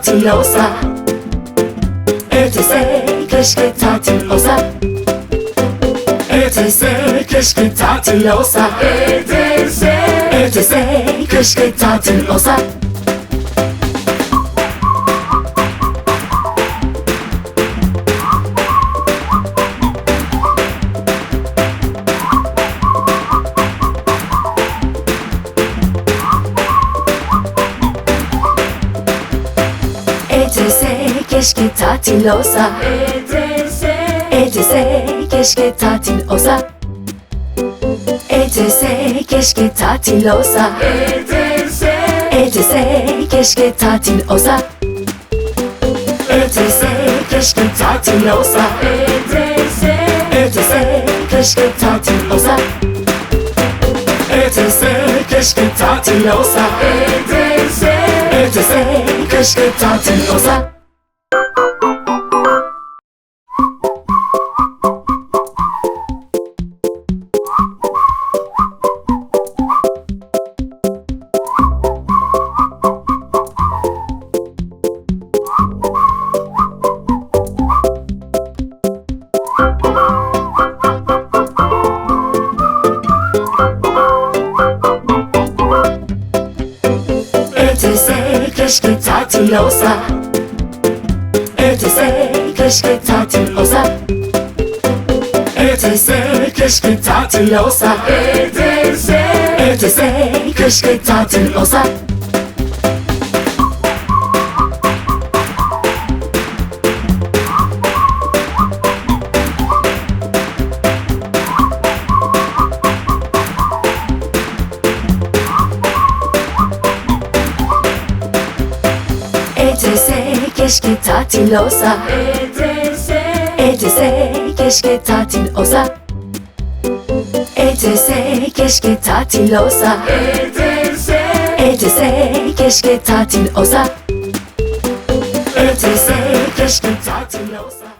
tatil olsa. Ötese keşke tatil olsa. Ötese keşke tatil olsa. Ötese. Ötese keşke tatil olsa Ötese keşke tatil olsa. Ötese Ötese keşke tatil olsa. Ötese keşke tatil olsa. Ötese Ötese keşke tatil olsa. Ötese keşke tatil olsa. Ötese Ötese keşke tatil olsa. Ötese keşke tatil olsa. Ötese Ötese keşke tatil olsa keşke tatil olsa. Ötese keşke tatil olsa. Ötese keşke tatil olsa. Ötese. Ötese keşke tatil olsa Ötese keşke tatil olsa. Ötese Ötese keşke tatil olsa. Ötese keşke tatil olsa. Ötese Ötese keşke tatil olsa. Ötese keşke tatil olsa